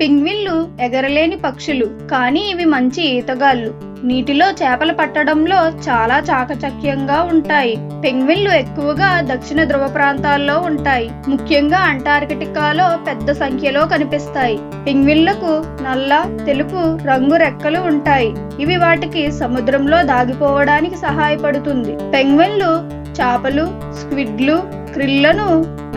పింగ్విన్లు ఎగరలేని పక్షులు కానీ ఇవి మంచి ఈతగాళ్ళు. నీటిలో చేపలు పట్టడంలో చాలా చాకచక్యంగా ఉంటాయి. పెంగ్విన్లు ఎక్కువగా దక్షిణ ధ్రువ ప్రాంతాల్లో ఉంటాయి. ముఖ్యంగా అంటార్కిటికాలో పెద్ద సంఖ్యలో కనిపిస్తాయి. పెంగ్విన్లకు నల్ల తెలుపు రంగు రెక్కలు ఉంటాయి. ఇవి వాటికి సముద్రంలో దాగిపోవడానికి సహాయపడుతుంది. పెంగ్విన్లు చేపలు స్క్విడ్లు క్రిల్లను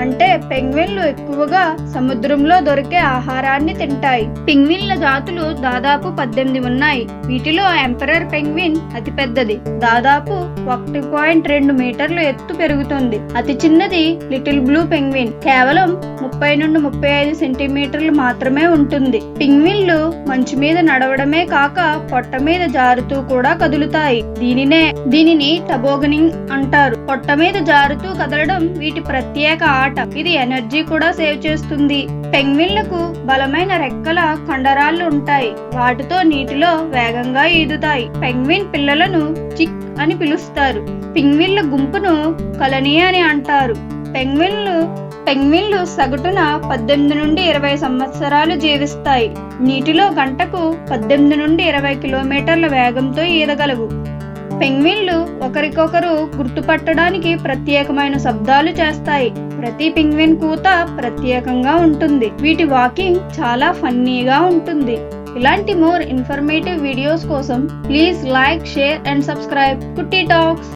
అంటే పెంగ్విన్లు ఎక్కువగా సముద్రంలో దొరికే ఆహారాన్ని తింటాయి. పెంగ్విన్ల జాతులు దాదాపు పద్దెనిమిది ఉన్నాయి. వీటిలో ఎంపరర్ పెంగ్విన్ అతి పెద్దది. దాదాపు ఒకటి పాయింట్ రెండు మీటర్లు ఎత్తు పెరుగుతుంది. అతి చిన్నది లిటిల్ బ్లూ పెంగ్విన్. కేవలం ముప్పై నుండి ముప్పై ఐదు సెంటీమీటర్లు మాత్రమే ఉంటుంది. పింగ్విన్లు మంచు మీద నడవడమే కాక పొట్ట మీద జారుతూ కూడా కదులుతాయి. దీనినే దీనిని టబోగనింగ్ అంటారు. పొట్ట మీద జారుతూ కదలడం వీటి ప్రత్యేక ఆట ఇది ఎనర్జీ కూడా సేవ్ చేస్తుంది. పెంగ్విన్లకు బలమైన రెక్కల కండరాలు ఉంటాయి వాటితో నీటిలో వేగంగా ఈదుతాయి. పెంగ్విన్ పిల్లలను చిక్ అని పిలుస్తారు. పెంగ్విన్ల గుంపును కలనీ అని అంటారు. పెంగ్విన్లు పెంగ్విన్లు సగటున పద్దెనిమిది నుండి ఇరవై సంవత్సరాలు జీవిస్తాయి. నీటిలో గంటకు పద్దెనిమిది నుండి ఇరవై కిలోమీటర్ల వేగంతో ఈదగలవు. పెంగ్విన్లు ఒకరికొకరు గుర్తుపట్టడానికి ప్రత్యేకమైన శబ్దాలు చేస్తాయి. ప్రతి పెంగ్విన్ కూత ప్రత్యేకంగా ఉంటుంది. వీటి వాకింగ్ చాలా ఫన్నీగా ఉంటుంది. ఇలాంటి మోర్ ఇన్ఫర్మేటివ్ వీడియోస్ కోసం please like share and subscribe. Kutti talks!